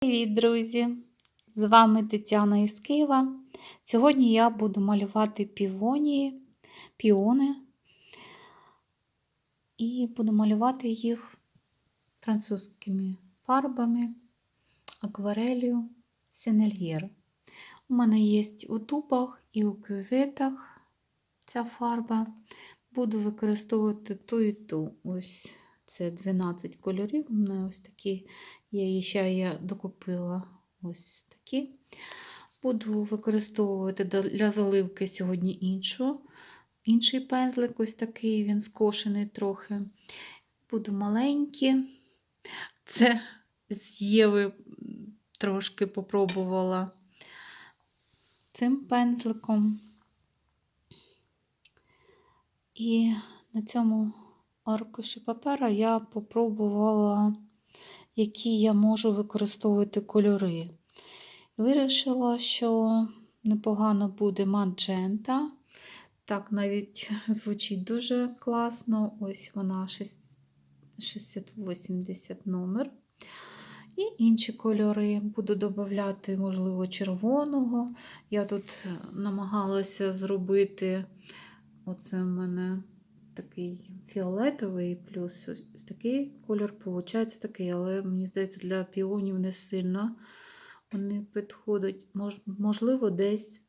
Привіт, друзі! З вами Тетяна із Києва. Сьогодні я буду малювати півонії, піони і буду малювати їх французькими фарбами, акварелью Сенельєр. У мене є у тубах і у кюветах ця фарба. Буду використовувати ту і ту. Ось це 12 кольорів. У мене ось такі є, і ще я докупила ось такі. Буду використовувати для заливки сьогодні іншу. Інший пензлик, ось такий, він скошений трохи. Буду маленькі. Це з Єви трошки попробувала цим пензликом. І на цьому аркуші папера я попробувала, які я можу використовувати кольори. Вирішила, що непогано буде маджента. Так, навіть звучить дуже класно. Ось вона 680 номер. І інші кольори буду додати, можливо, червоного. Я тут намагалася зробити, оце в мене такий фіолетовий, плюс ось такий кольор, виходить такий, але мені здається, для піонів не сильно вони підходять, можливо, десь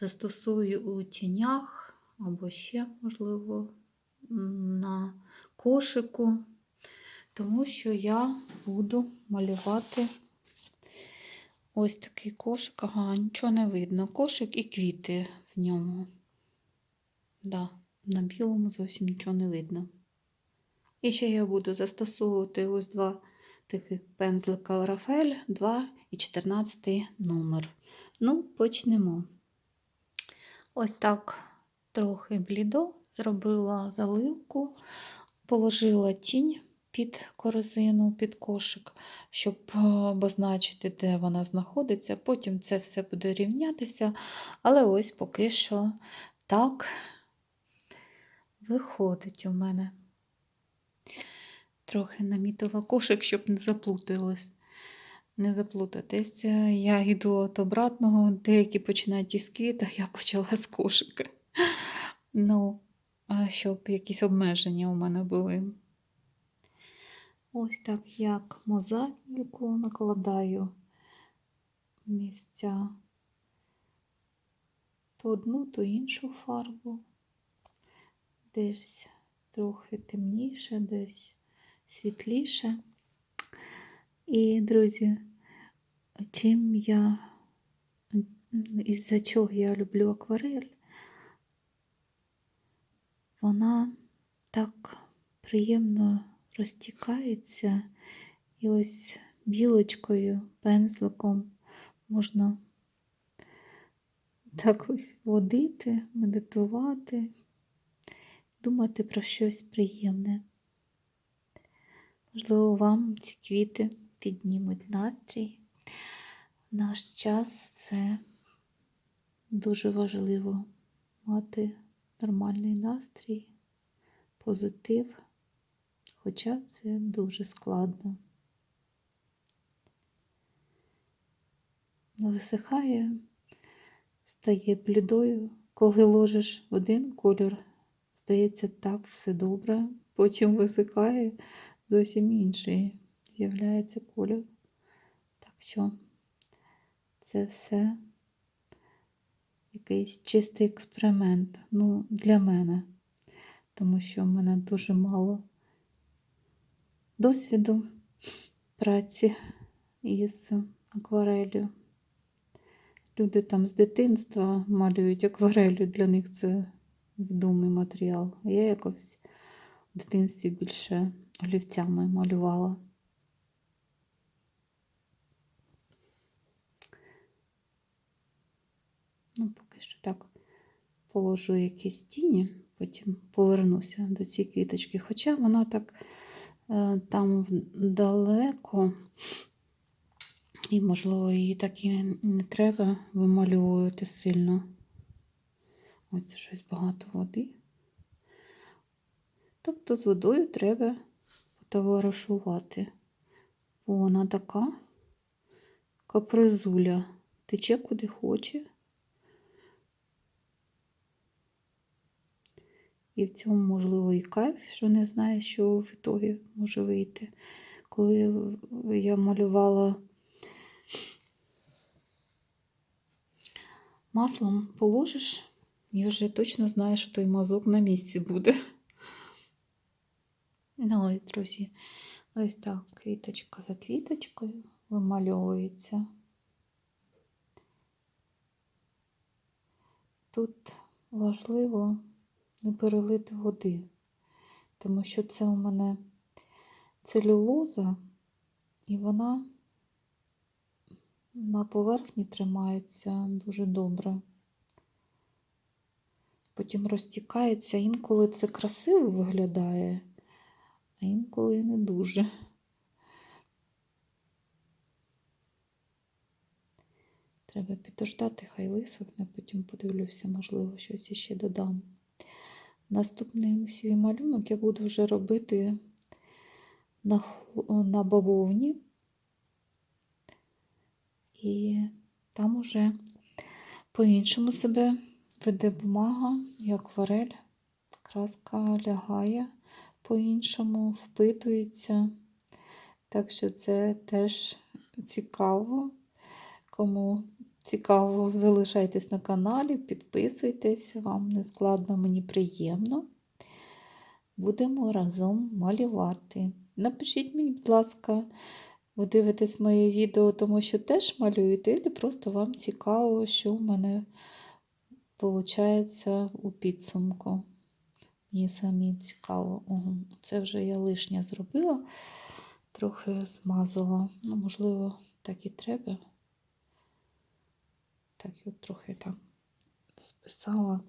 застосую у тінях, або ще, можливо, на кошику, тому що я буду малювати ось такий кошик, ага, нічого не видно. Кошик і квіти в ньому. Да, на білому зовсім нічого не видно. І ще я буду застосовувати ось два таких пензлика Рафель 2 і 14 номер. Ну, почнемо. Ось так трохи блідо, зробила заливку, положила тінь під корзину, під кошик, щоб обозначити, де вона знаходиться. Потім це все буде рівнятися, але ось поки що так виходить у мене. Трохи намітила кошик, щоб не заплутались. Не заплутатися. Я йду від обратного, деякі починають із квіта, я почала з кошика. Ну, щоб якісь обмеження у мене були. Ось так як мозаїку накладаю місця то одну, то іншу фарбу. Десь трохи темніше, десь світліше. І, друзі, чим я, із-за чого я люблю акварель, вона так приємно розтікається, і ось білочкою, пензликом можна так ось водити, медитувати, думати про щось приємне. Можливо, вам ці квіти піднімуть настрій. В наш час це дуже важливо мати нормальний настрій, позитив, хоча це дуже складно. Висихає, стає блідою, коли ложиш один кольор, здається, так все добре, потім висихає, зовсім інший з'являється кольор. Так що це все якийсь чистий експеримент. Ну, для мене, тому що в мене дуже мало досвіду праці із акварелью. Люди там з дитинства малюють акварелью, для них це відомий матеріал. Я якось в дитинстві більше олівцями малювала. Ну, поки що так положу якісь тіні, потім повернуся до цієї квіточки. Хоча вона так е, там далеко, і, можливо, її так і не треба вималювати сильно. Ось щось багато води. Тобто з водою треба потоваришувати. Бо вона така капризуля, тече куди хоче. І в цьому, можливо, і кайф, що не знає, що в ітогі може вийти. Коли я малювала маслом положиш, і вже точно знаєш, що той мазок на місці буде. Ну, ось, друзі, ось так, квіточка за квіточкою вимальовується. Тут важливо не перелити води, тому що це у мене целюлоза, і вона на поверхні тримається дуже добре. Потім розтікається, інколи це красиво виглядає, а інколи не дуже. Треба підождати, хай висохне, потім подивлюся, можливо, щось іще додам. Наступний свій малюнок я буду вже робити на, на бавовні. І там уже по-іншому себе веде бумага і акварель. Краска лягає по-іншому, впитується. Так що це теж цікаво. Кому цікаво, залишайтесь на каналі, підписуйтесь, вам не складно, мені приємно. Будемо разом малювати. Напишіть мені, будь ласка, ви дивитесь моє відео, тому що теж малюєте, або просто вам цікаво, що в мене виходить у підсумку. Мені самі цікаво. Це вже я лишнє зробила, трохи змазала. Ну, можливо, так і треба. Так, я трохи там списала.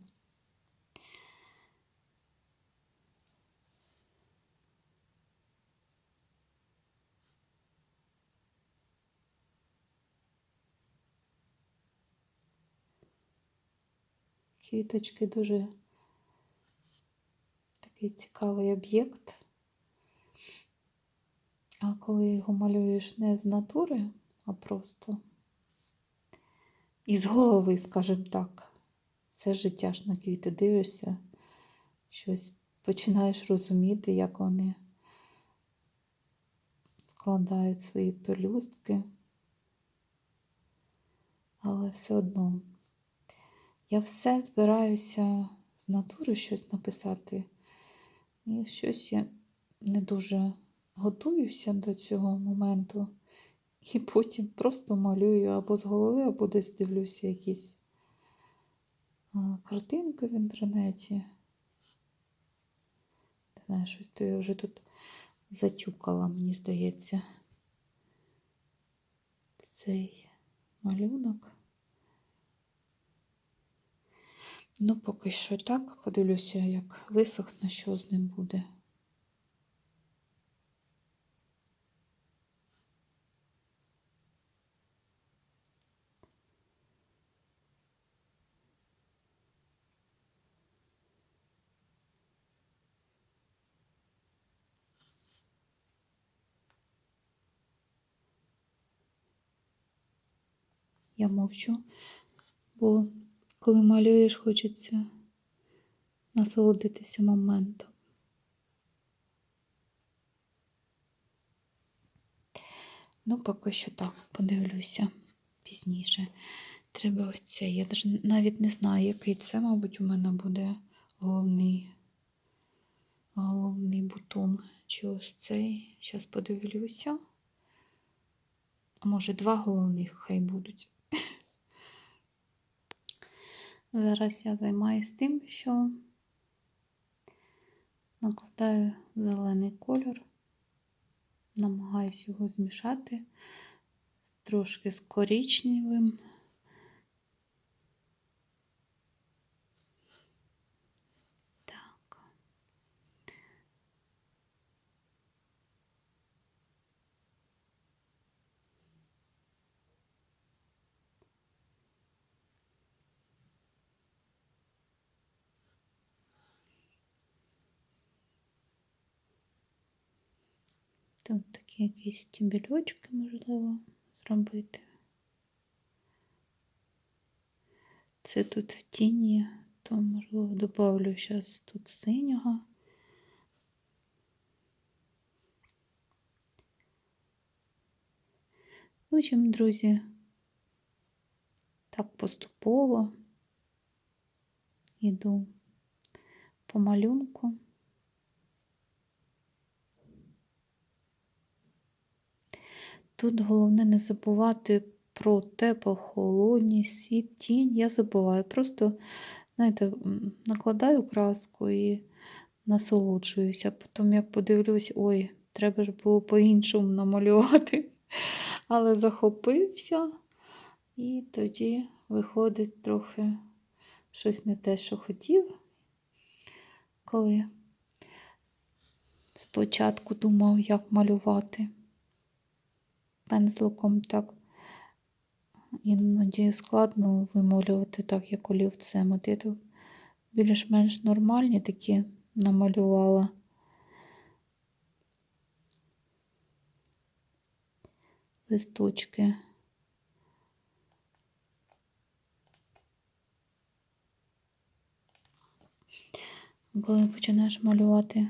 Квіточки дуже такий цікавий об'єкт. А коли його малюєш не з натури, а просто із голови, скажімо так, все життя ж на квіти дивишся, щось починаєш розуміти, як вони складають свої пелюстки. Але все одно я все збираюся з натури щось написати. І щось я не дуже готуюся до цього моменту. І потім просто малюю або з голови, або десь дивлюся якісь картинки в інтернеті. Не знаю, щось то я вже тут затюкала, мені здається, цей малюнок. Ну, поки що так, подивлюся, як висохне, що з ним буде. Я мовчу, бо коли малюєш, хочеться насолодитися моментом. Ну, поки що так, подивлюся пізніше. Треба ось. Я навіть не знаю, який це, мабуть, у мене буде головний головний бутон. Чи ось цей. Зараз подивлюся. А може, два головних хай будуть. Зараз я займаюся тим, що накладаю зелений кольор, намагаюся його змішати трошки з коричневим. Тут такі якісь тюбельочки можливо зробити. Це тут в тіні, то можливо добавлю зараз тут синього. В общем, друзі, так поступово йду по малюнку. Тут головне не забувати про тепло, холодність, світ, тінь. Я забуваю. Просто, знаєте, накладаю краску і насолоджуюся. Потім, як подивлюсь, ой, треба ж було по-іншому намалювати. Але захопився, і тоді виходить трохи щось не те, що хотів, коли спочатку думав, як малювати пензликом так іноді складно вималювати так, як олівцем. От я тут більш-менш нормальні такі намалювала. Листочки. Коли починаєш малювати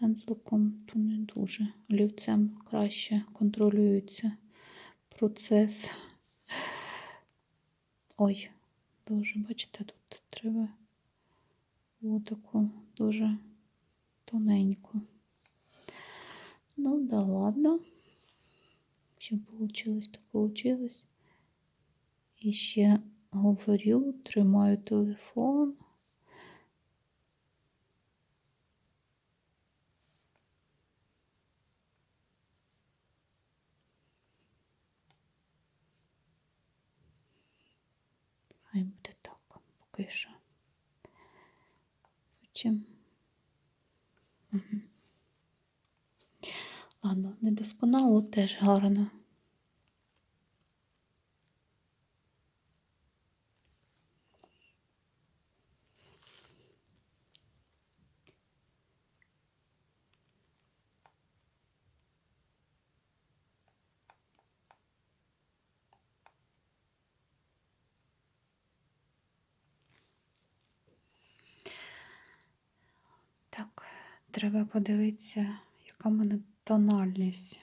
пензликом, то не дуже. Олівцем краще контролюється процес. Ой, дуже, бачите, тут треба отаку дуже тоненьку. Ну, да ладно. Що вийшло, то вийшло. І ще говорю, тримаю телефон. Хай буде так, поки що. Потім. Угу. Ладно, недосконало теж гарно. Так, треба подивитися, яка в мене тональність.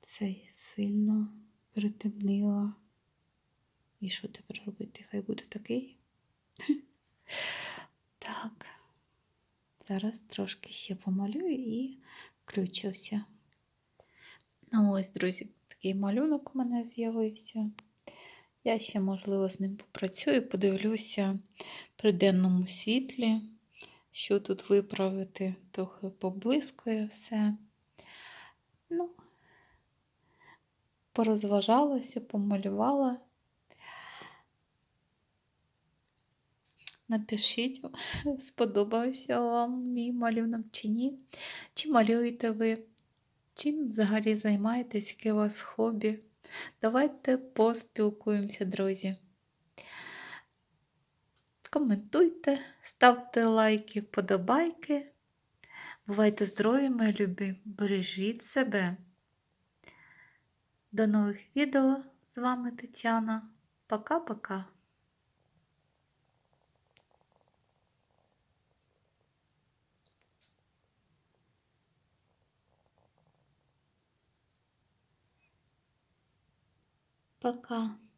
Цей сильно притемнила. І що тепер робити? Хай буде такий. Так, зараз трошки ще помалюю і включуся. Ну, ось, друзі, такий малюнок у мене з'явився. Я ще, можливо, з ним попрацюю, подивлюся при денному світлі, що тут виправити, трохи поблискує все. Ну, порозважалася, помалювала. Напишіть, сподобався вам мій малюнок чи ні. Чи малюєте ви? Чим взагалі займаєтесь, яке у вас хобі? Давайте поспілкуємося, друзі. Коментуйте, ставте лайки, вподобайки. Бувайте здорові, мої любі, бережіть себе. До нових відео з вами Тетяна. Пока-пока. Пока.